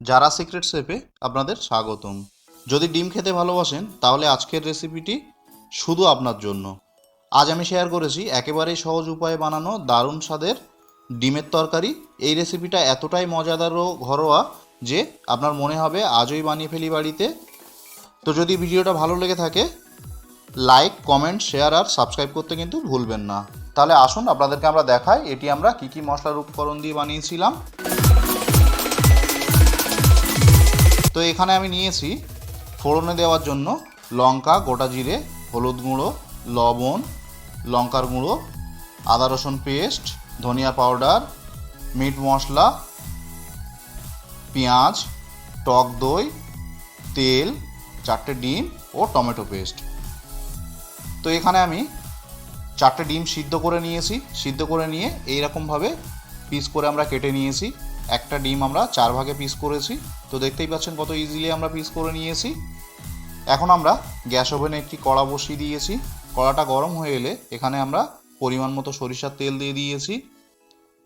যারা সিক্রেট শেফে আপনাদের স্বাগতম। যদি ডিম খেতে ভালোবাসেন, তাহলে আজকের রেসিপিটি শুধু আপনার জন্য। আজ আমি শেয়ার করেছি একেবারেই সহজ উপায়ে বানানো দারুণ স্বাদের ডিমের তরকারি। এই রেসিপিটা এতটাই মজাদার ও ঘরোয়া যে আপনার মনে হবে আজই বানিয়ে ফেলি বাড়িতে। তো যদি ভিডিওটা ভালো লেগে থাকে লাইক কমেন্ট শেয়ার আর সাবস্ক্রাইব করতে কিন্তু ভুলবেন না। তাহলে আসুন আপনাদেরকে আমরা দেখাই এটি আমরা কী কী মশলার উপকরণ দিয়ে বানিয়েছিলাম। তো এখানে আমি নিয়েছি ফোড়নে দেওয়ার জন্য লঙ্কা, গোটা জিরে, হলুদ গুঁড়ো, লবণ, লঙ্কার গুঁড়ো, আদা রসুন পেস্ট, ধনিয়া পাউডার, মিট মশলা, পেঁয়াজ, টক দই, তেল, চারটে ডিম ও টমেটো পেস্ট। তো এখানে আমি চারটে ডিম সিদ্ধ করে নিয়েছি। সিদ্ধ করে নিয়ে এইরকমভাবে পিস করে আমরা কেটে নিয়েছি। একটা ডিম আমরা চার ভাগে পিস করেছি। তো দেখতেই পাচ্ছেন কত ইজিলি আমরা পিস করে নিয়েছি। এখন আমরা গ্যাস ওভেনে একটি কড়া বসিয়ে দিয়েছি। কড়াটা গরম হয়ে এলে এখানে আমরা পরিমাণ মতো সরিষার তেল দিয়ে দিয়েছি।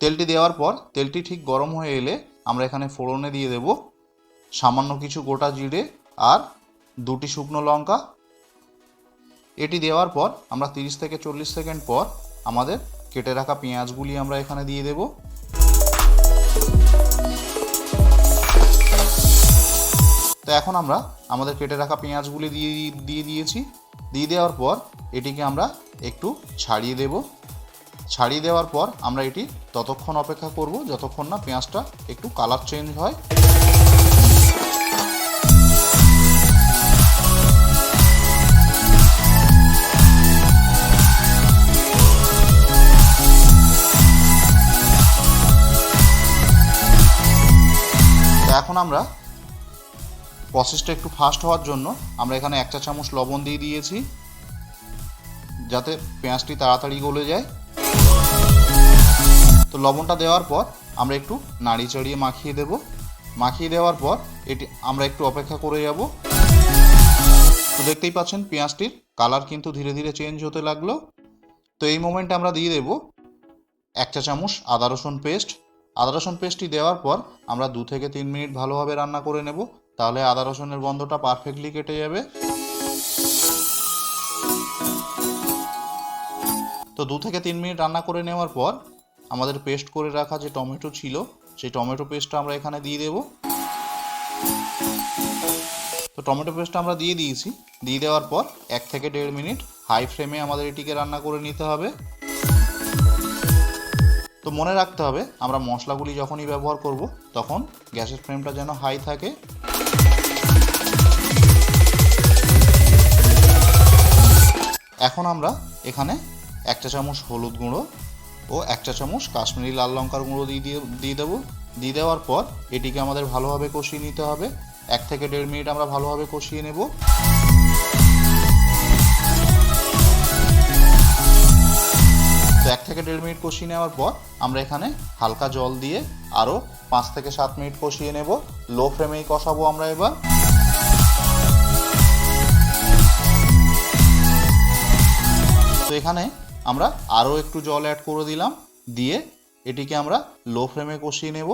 তেলটি দেওয়ার পর তেলটি ঠিক গরম হয়ে এলে আমরা এখানে ফোড়নে দিয়ে দেব সামান্য কিছু গোটা জিরে আর দুটি শুকনো লঙ্কা। এটি দেওয়ার পর আমরা তিরিশ থেকে চল্লিশ সেকেন্ড পর আমাদের কেটে রাখা পেঁয়াজগুলি আমরা এখানে দিয়ে দেব। তো এখন আমরা আমাদের কেটে রাখা পেঁয়াজগুলি দিয়ে দিয়ে দিয়েছি। দিয়ে দেওয়ার পর এটিকে আমরা একটু ছাড়িয়ে দেব। ছাড়িয়ে দেওয়ার পর আমরা এটি ততক্ষণ অপেক্ষা করব যতক্ষণ না পেঁয়াজটা একটু কালার চেঞ্জ হয়। আমরা প্রসেসটা একটু ফাস্ট হওয়ার জন্য আমরা এখানে এক চা চামচ লবণ দিয়ে দিয়েছি, যাতে পেঁয়াজটি তাড়াতাড়ি গলে যায়। তো লবণটা দেওয়ার পর আমরা একটু নাড়ি চাড়িয়ে মাখিয়ে দেব। মাখিয়ে দেওয়ার পর এটি আমরা একটু অপেক্ষা করে যাব। তো দেখতেই পাচ্ছেন পেঁয়াজটির কালার কিন্তু ধীরে ধীরে চেঞ্জ হতে লাগল। তো এই মোমেন্টে আমরা দিয়ে দেব এক চা চামচ আদা রসুন পেস্ট আদা রসুন পেস্টটি দেওয়ার পর আমরা দু থেকে তিন মিনিট ভালোভাবে রান্না করে নেব। তাহলে আদা রসুনের গন্ধটা পারফেক্টলি কেটে যাবে। তো দু থেকে তিন মিনিট রান্না করে নেওয়ার পর আমাদের পেস্ট করে রাখা যে টমেটো ছিল, সেই টমেটো পেস্টটা আমরা এখানে দিয়ে দেব। তো টমেটো পেস্টটা আমরা দিয়ে দিয়েছি। দিয়ে দেওয়ার পর এক থেকে দেড় মিনিট হাই ফ্লেমে আমাদের এটিকে রান্না করে নিতে হবে। তো মনে রাখতে হবে, আমরা মশলাগুলি যখনই ব্যবহার করব, তখন গ্যাসের ফ্লেমটা যেন হাই থাকে। এখন আমরা এখানে এক চা চামচ হলুদ গুঁড়ো ও এক চা চামচ কাশ্মীরি লাল লঙ্কার গুঁড়ো দিয়ে দিয়ে দিয়ে দেবো। দিয়ে দেওয়ার পর এটিকে আমাদের ভালোভাবে কষিয়ে নিতে হবে। এক থেকে দেড় মিনিট আমরা ভালোভাবে কষিয়ে নেব। তো এক থেকে দেড় মিনিট কষিয়ে নেওয়ার পর আমরা এখানে হালকা জল দিয়ে আরও পাঁচ থেকে সাত মিনিট কষিয়ে নেব। লো ফ্লেমেই কষাবো আমরা এবার। তো এখানে আমরা আরও একটু জল অ্যাড করে দিলাম, দিয়ে এটিকে আমরা লো ফ্লেমে কষিয়ে নেব।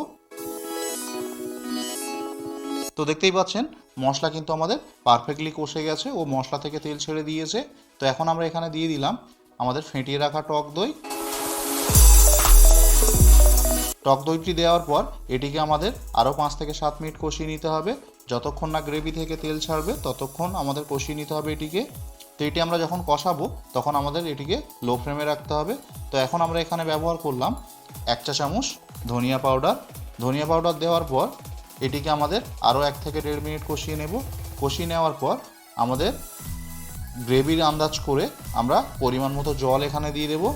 তো দেখতেই পাচ্ছেন, মশলা কিন্তু আমাদের পারফেক্টলি কষে গেছে ও মশলা থেকে তেল ছেড়ে দিয়েছে। তো এখন আমরা এখানে দিয়ে দিলাম আমাদের ফেটিয়ে রাখা টক দই। টক দইটি দেওয়ার পর এটিকে আমাদের আরও পাঁচ থেকে সাত মিনিট কষিয়ে নিতে হবে। যতক্ষণ না গ্রেভি থেকে তেল ছাড়বে, ততক্ষণ আমাদের কষিয়ে নিতে হবে এটিকে। তো এটি আমরা যখন কষাবো, তখন আমাদের এটিকে লো ফ্লেমে রাখতে হবে। তো এখন আমরা এখানে ব্যবহার করলাম এক চা চামচ ধনিয়া পাউডার। ধনিয়া পাউডার দেওয়ার পর এটিকে আমাদের আরও এক থেকে দেড় মিনিট কষিয়ে নেব। কষিয়ে নেওয়ার পর আমাদের গ্রেভির আন্দাজ করে আমরা পরিমাণ মতো জল এখানে দিয়ে দেবো।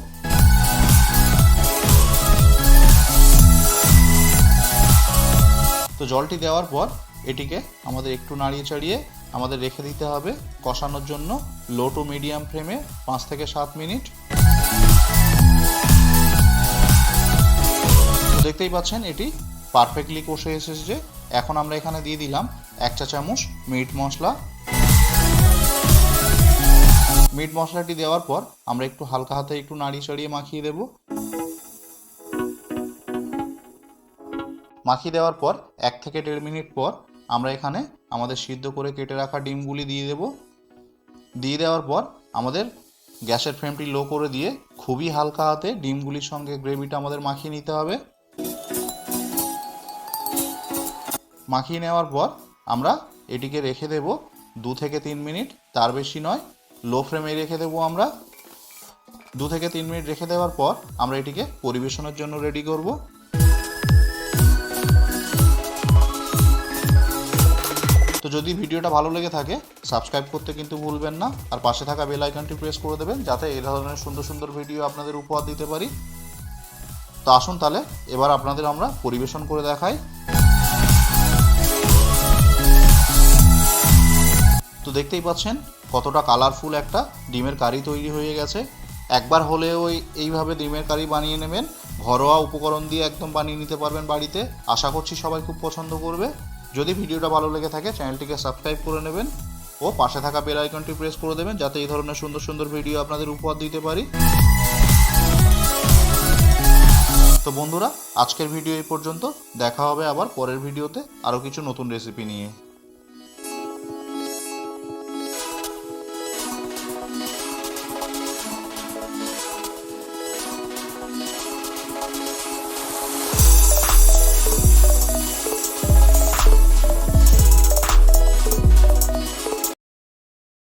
তো জলটি দেওয়ার পর এটিকে আমাদের একটু নাড়িয়ে চাড়িয়ে আমাদের রেখে দিতে হবে কষানোর জন্য লো টু মিডিয়াম ফ্লেমে পাঁচ থেকে সাত মিনিট। দেখতেই পাচ্ছেন এটি পারফেক্টলি কষে এসেছে। এখন আমরা এখানে দিয়ে দিলাম এক চা চামচ মিট মশলা। মিট মশলাটি দেওয়ার পর আমরা একটু হালকা হাতে একটু নাড়িয়ে চাড়িয়ে মাখিয়ে দেবো। মাখিয়ে দেওয়ার পর এক থেকে দেড় মিনিট পর আমরা এখানে আমাদের সিদ্ধ করে কেটে রাখা ডিমগুলি দিয়ে দেব। দিয়ে দেওয়ার পর আমাদের গ্যাসের ফ্লেমটি লো করে দিয়ে খুবই হালকা হাতে ডিমগুলির সঙ্গে গ্রেভিটা আমাদের মাখিয়ে নিতে হবে। মাখিয়ে নেওয়ার পর আমরা এটিকে রেখে দেব দু থেকে তিন মিনিট, তার বেশি নয়। লো ফ্লেমে রেখে দেবো আমরা। দু থেকে তিন মিনিট রেখে দেওয়ার পর আমরা এটিকে পরিবেশনের জন্য রেডি করব। তো যদি ভিডিওটা ভালো লেগে থাকে সাবস্ক্রাইব করতে কিন্তু ভুলবেন না। আর পাশে থাকা বেল আইকনটি প্রেস করে দেবেন, যাতে এই ধরনের সুন্দর সুন্দর ভিডিও আপনাদের উপহার দিতে পারি। তো আসুন তাহলে, এবার আপনাদের আমরা পরিবেশন করে দেখাই। তো দেখতেই পাচ্ছেন কতটা কালারফুল একটা ডিমের কারি তৈরি হয়ে গেছে। একবার হলেও এইভাবে ডিমের কারি বানিয়ে নেবেন। ঘরোয়া উপকরণ দিয়ে একদম বানিয়ে নিতে পারবেন বাড়িতে। আশা করছি সবাই খুব পছন্দ করবে। যদি ভিডিওটা ভালো লেগে থাকে, চ্যানেলটিকে সাবস্ক্রাইব করে নেবেন ও পাশে থাকা বেল আইকনটি প্রেস করে দেবেন যাতে এই ধরনের সুন্দর সুন্দর ভিডিও আপনাদের উপহার দিতে পারি। তো বন্ধুরা, আজকের ভিডিও এই পর্যন্ত। দেখা হবে আবার পরের ভিডিওতে আরও কিছু নতুন রেসিপি নিয়ে।